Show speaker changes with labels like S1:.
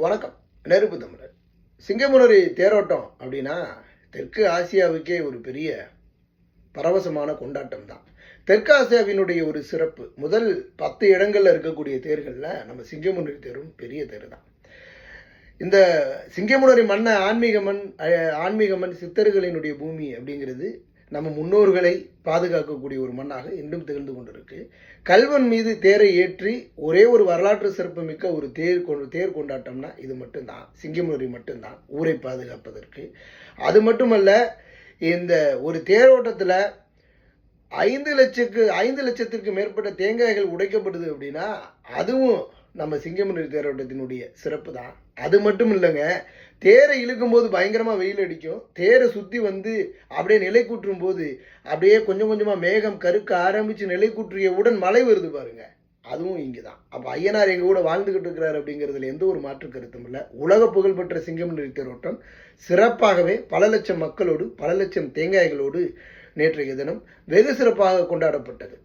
S1: வணக்கம். நெருப்பு தமிழர். சிங்கமுனரி தேரோட்டம் அப்படின்னா தெற்கு ஆசியாவுக்கே ஒரு பெரிய பரவசமான கொண்டாட்டம் தான். தெற்கு ஆசியாவினுடைய ஒரு சிறப்பு முதல் பத்து இடங்களில் இருக்கக்கூடிய தேர்களில் நம்ம சிங்கமுனரி தேரும் பெரிய தேர் தான். இந்த சிங்கமுனரி மண்ணை ஆன்மீக மண் ஆன்மீக மண் சித்தர்களினுடைய பூமி அப்படிங்கிறது நம்ம முன்னோர்களை பாதுகாக்கக்கூடிய ஒரு மண்ணாக இன்றும் திகழ்ந்து கொண்டிருக்கு. கல்வன் மீது தேரை ஏற்றி ஒரே ஒரு வரலாற்று சிறப்பு மிக்க ஒரு தேர் கொண்டு தேர் கொண்டாட்டம்னா இது மட்டும்தான். சிங்கமுனரி மட்டும்தான். ஊரை பாதுகாப்பதற்கு. அது மட்டுமல்ல இந்த ஒரு தேரோட்டத்தில் ஐந்து லட்சக்கு ஐந்து லட்சத்திற்கு மேற்பட்ட தேங்காய்கள் உடைக்கப்படுது அப்படின்னா அதுவும் நம்ம சிங்கமுனரி தேரோட்டத்தினுடைய சிறப்பு தான் அது மட்டும் இல்லைங்க தேரை இழுக்கும்போது பயங்கரமாக வெயில் அடிக்கும். தேரை சுற்றி வந்து அப்படியே நிலை கூற்றும் போது அப்படியே கொஞ்சம் கொஞ்சமாக மேகம் கருக்க ஆரம்பித்து நிலை கூற்றியவுடன் மழை வருது பாருங்கள் அதுவும் இங்கே தான் அப்போ ஐயனார் எங்கள் கூட வாழ்ந்துக்கிட்டு இருக்கிறார் அப்படிங்கிறதுல எந்த ஒரு மாற்று கருத்தும் இல்லை. உலக புகழ்பெற்ற சிங்கம் தேரோட்டம் சிறப்பாகவே பல லட்சம் மக்களோடு பல லட்சம் தேங்காய்களோடு நேற்றைய தினம் வெகு சிறப்பாக கொண்டாடப்பட்டது.